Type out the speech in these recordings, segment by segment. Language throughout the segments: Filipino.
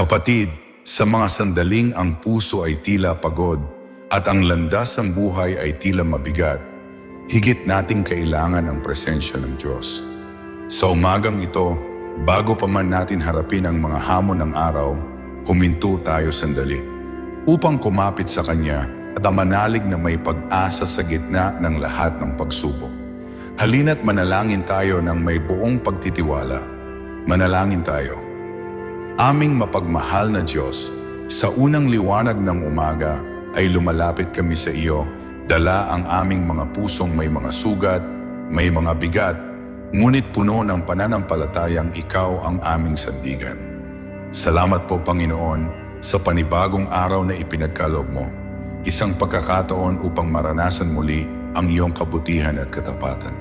Kapatid, sa mga sandaling ang puso ay tila pagod at ang landas ng buhay ay tila mabigat, higit nating kailangan ang presensya ng Diyos. Sa umagang ito, bago pa man natin harapin ang mga hamon ng araw, huminto tayo sandali upang kumapit sa Kanya at manalig na may pag-asa sa gitna ng lahat ng pagsubok. Halina't manalangin tayo ng may buong pagtitiwala. Manalangin tayo. Aming mapagmahal na Diyos, sa unang liwanag ng umaga ay lumalapit kami sa iyo, dala ang aming mga pusong may mga sugat, may mga bigat, ngunit puno ng pananampalatayang ikaw ang aming sandigan. Salamat po Panginoon sa panibagong araw na ipinagkaloob mo, isang pagkakataon upang maranasan muli ang iyong kabutihan at katapatan.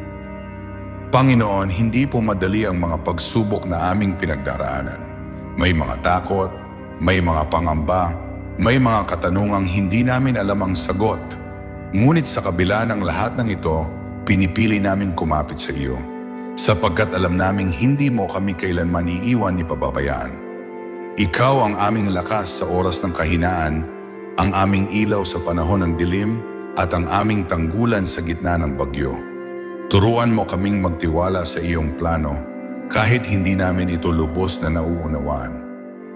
Panginoon, hindi po madali ang mga pagsubok na aming pinagdaraanan. May mga takot, may mga pangamba, may mga katanungang hindi namin alam ang sagot. Ngunit sa kabila ng lahat ng ito, pinipili namin kumapit sa iyo. Sapagkat alam naming hindi mo kami kailanman iiwan ni pababayaan. Ikaw ang aming lakas sa oras ng kahinaan, ang aming ilaw sa panahon ng dilim, at ang aming tanggulan sa gitna ng bagyo. Turuan mo kaming magtiwala sa iyong plano kahit hindi namin ito lubos na nauunawaan.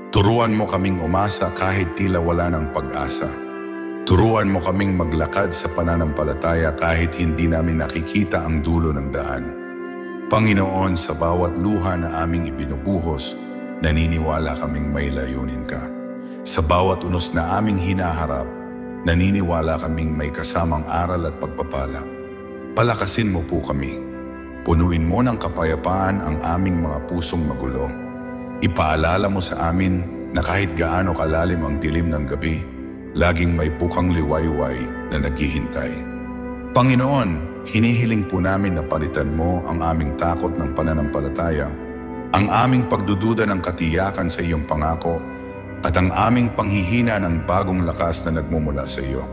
Turuan mo kaming umasa kahit tila wala ng pag-asa. Turuan mo kaming maglakad sa pananampalataya kahit hindi namin nakikita ang dulo ng daan. Panginoon, sa bawat luha na aming ibinubuhos, naniniwala kaming may layunin ka. Sa bawat unos na aming hinaharap, naniniwala kaming may kasamang aral at pagpapala. Palakasin mo po kami. Punuin mo ng kapayapaan ang aming mga pusong magulo. Ipaalala mo sa amin na kahit gaano kalalim ang dilim ng gabi, laging may pukang liwayway na naghihintay. Panginoon, hinihiling po namin na palitan mo ang aming takot ng pananampalataya, ang aming pagdududa ng katiyakan sa iyong pangako, at ang aming panghihina ng bagong lakas na nagmumula sa iyo.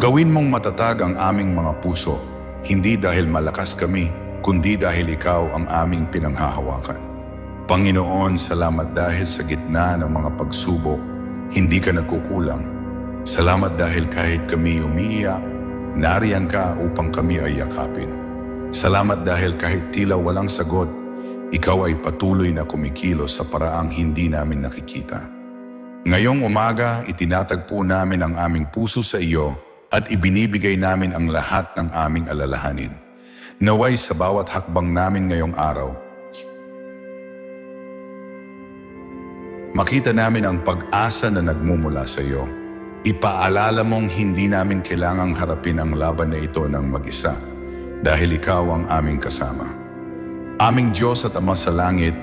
Gawin mong matatag ang aming mga puso, hindi dahil malakas kami, kundi dahil ikaw ang aming pinanghahawakan. Panginoon, salamat dahil sa gitna ng mga pagsubok, hindi ka nagkukulang. Salamat dahil kahit kami umiiyak, nariyan ka upang kami ay yakapin. Salamat dahil kahit tila walang sagot, ikaw ay patuloy na kumikilos sa paraang hindi namin nakikita. Ngayong umaga, itinatagpo namin ang aming puso sa iyo at ibinibigay namin ang lahat ng aming alalahanin. Naway sa bawat hakbang namin ngayong araw, makita namin ang pag-asa na nagmumula sa iyo. Ipaalala mong hindi namin kailangang harapin ang laban na ito ng mag-isa dahil ikaw ang aming kasama. Aming Diyos at Ama sa Langit,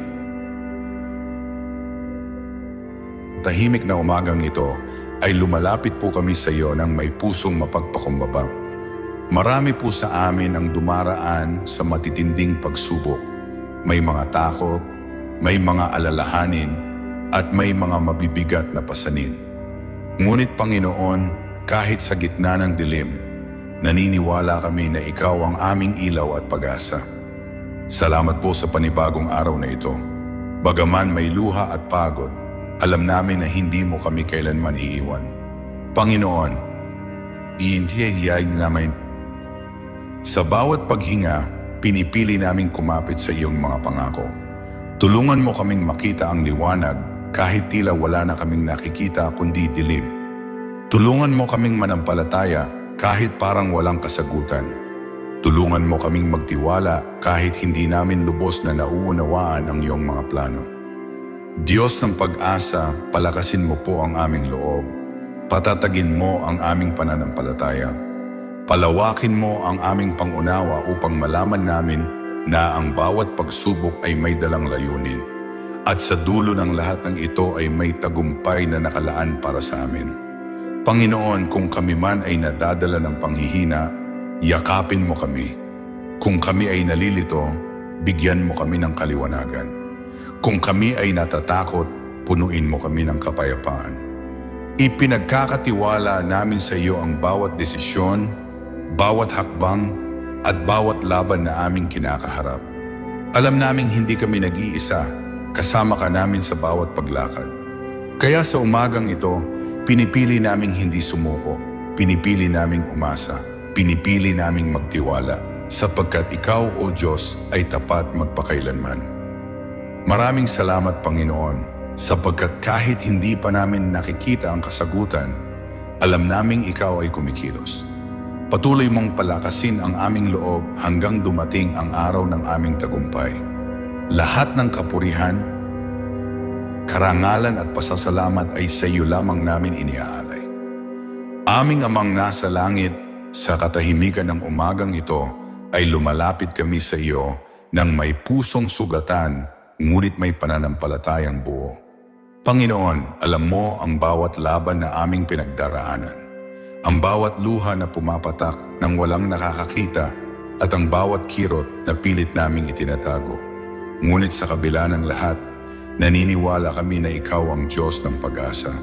tahimik na umagang ito ay lumalapit po kami sa iyo ng may pusong mapagpakumbaba. Marami po sa amin ang dumaraan sa matitinding pagsubok. May mga takot, may mga alalahanin, at may mga mabibigat na pasanin. Ngunit Panginoon, kahit sa gitna ng dilim, naniniwala kami na Ikaw ang aming ilaw at pag-asa. Salamat po sa panibagong araw na ito. Bagaman may luha at pagod, alam namin na hindi mo kami kailanman iiwan. Panginoon, iintihiyay namin sa bawat paghinga, pinipili namin kumapit sa iyong mga pangako. Tulungan mo kaming makita ang liwanag kahit tila wala na kaming nakikita kundi dilim. Tulungan mo kaming manampalataya kahit parang walang kasagutan. Tulungan mo kaming magtiwala kahit hindi namin lubos na nauunawaan ang iyong mga plano. Diyos ng pag-asa, palakasin mo po ang aming loob. Patatagin mo ang aming pananampalataya. Palawakin mo ang aming pangunawa upang malaman namin na ang bawat pagsubok ay may dalang layunin. At sa dulo ng lahat ng ito ay may tagumpay na nakalaan para sa amin. Panginoon, kung kami man ay nadadala ng panghihina, yakapin mo kami. Kung kami ay nalilito, bigyan mo kami ng kaliwanagan. Kung kami ay natatakot, punuin mo kami ng kapayapaan. Ipinagkakatiwala namin sa iyo ang bawat desisyon, bawat hakbang, at bawat laban na aming kinakaharap. Alam naming hindi kami nag-iisa, kasama ka namin sa bawat paglakad. Kaya sa umagang ito, pinipili naming hindi sumuko, pinipili naming umasa, pinipili naming magtiwala, sapagkat ikaw, O Diyos, ay tapat magpakailanman. Maraming salamat, Panginoon, sapagkat kahit hindi pa namin nakikita ang kasagutan, alam naming ikaw ay kumikilos. Patuloy mong palakasin ang aming loob hanggang dumating ang araw ng aming tagumpay. Lahat ng kapurihan, karangalan at pasasalamat ay sa iyo lamang namin iniaalay. Aming amang nasa langit, sa katahimikan ng umagang ito, ay lumalapit kami sa iyo nang may pusong sugatan, ngunit may pananampalatayang buo. Panginoon, alam mo ang bawat laban na aming pinagdaraanan. Ang bawat luha na pumapatak nang walang nakakakita at ang bawat kirot na pilit naming itinatago. Ngunit sa kabila ng lahat, naniniwala kami na ikaw ang Diyos ng pag-asa.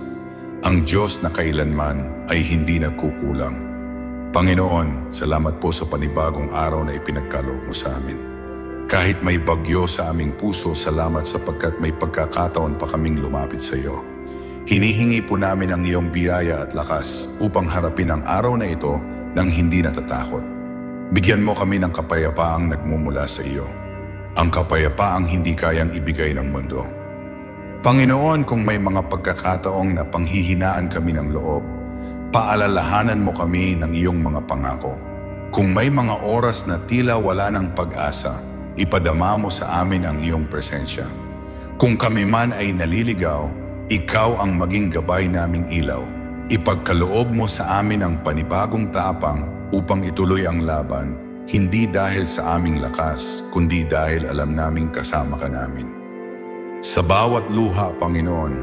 Ang Diyos na kailanman ay hindi nagkukulang. Panginoon, salamat po sa panibagong araw na ipinagkaloob mo sa amin. Kahit may bagyo sa aming puso, salamat sapagkat may pagkakataon pa kaming lumapit sa iyo. Hinihingi po namin ang iyong biyaya at lakas upang harapin ang araw na ito nang hindi natatakot. Bigyan mo kami ng kapayapaang nagmumula sa iyo. Ang kapayapaang hindi kayang ibigay ng mundo. Panginoon, kung may mga pagkakataong na panghihinaan kami ng loob, paalalahanan mo kami ng iyong mga pangako. Kung may mga oras na tila wala ng pag-asa, ipadama mo sa amin ang iyong presensya. Kung kami man ay naliligaw, ikaw ang maging gabay naming ilaw. Ipagkaloob mo sa amin ang panibagong tapang upang ituloy ang laban, hindi dahil sa aming lakas, kundi dahil alam naming kasama ka namin. Sa bawat luha, Panginoon,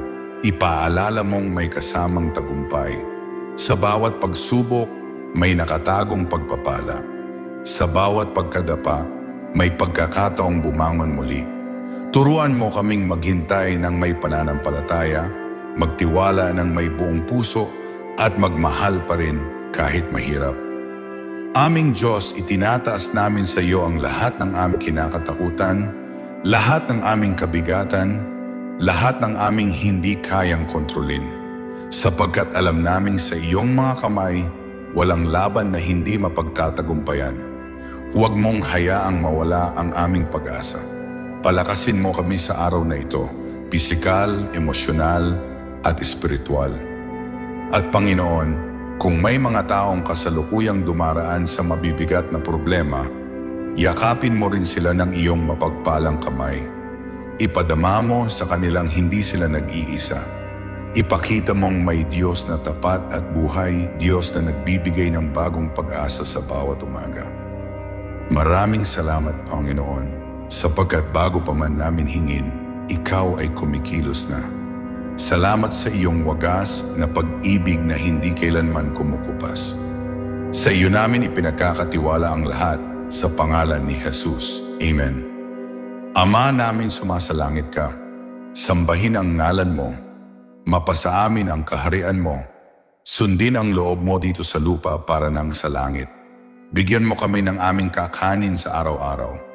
ipaalala mong may kasamang tagumpay. Sa bawat pagsubok, may nakatagong pagpapala. Sa bawat pagkadapa, may pagkakataong bumangon muli. Turuan mo kaming maghintay ng may pananampalataya, magtiwala ng may buong puso, at magmahal pa rin kahit mahirap. Aming Diyos, itinataas namin sa iyo ang lahat ng aming kinakatakutan, lahat ng aming kabigatan, lahat ng aming hindi kayang kontrolin. Sapagkat alam naming sa iyong mga kamay, walang laban na hindi mapagtatagumpayan. Huwag mong hayaang mawala ang aming pag-asa. Palakasin mo kami sa araw na ito, pisikal, emosyonal, at espiritual. At Panginoon, kung may mga taong kasalukuyang dumaraan sa mabibigat na problema, yakapin mo rin sila ng iyong mapagpalang kamay. Ipadama mo sa kanilang hindi sila nag-iisa. Ipakita mong may Diyos na tapat at buhay, Diyos na nagbibigay ng bagong pag-asa sa bawat umaga. Maraming salamat, Panginoon, sapagkat bago pa man namin hingin, ikaw ay kumikilos na. Salamat sa iyong wagas na pag-ibig na hindi kailanman kumukupas. Sa iyo namin ipinagkakatiwala ang lahat sa pangalan ni Jesus. Amen. Ama namin sumasalangit ka, sambahin ang ngalan mo, mapasa amin ang kaharian mo, sundin ang loob mo dito sa lupa para nang sa langit. Bigyan mo kami ng aming kakanin sa araw-araw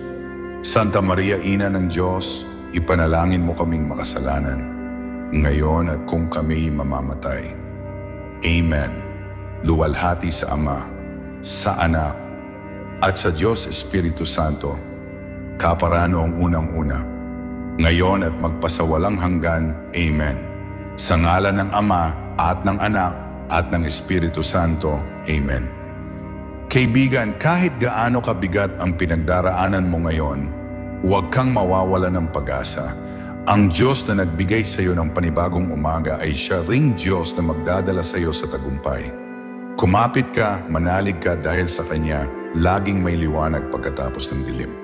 Santa Maria, Ina ng Diyos, ipanalangin mo kaming makasalanan, ngayon at kung kami mamamatay. Amen. Luwalhati sa Ama, sa Anak, at sa Diyos Espiritu Santo, kaparano ang unang-una, ngayon at magpasawalang hanggan. Amen. Sa ngalan ng Ama at ng Anak at ng Espiritu Santo. Amen. Kaibigan, kahit gaano kabigat ang pinagdaraanan mo ngayon, huwag kang mawawala ng pag-asa. Ang Diyos na nagbigay sa iyo ng panibagong umaga ay siya ring Diyos na magdadala sa iyo sa tagumpay. Kumapit ka, manalig ka dahil sa Kanya, laging may liwanag pagkatapos ng dilim.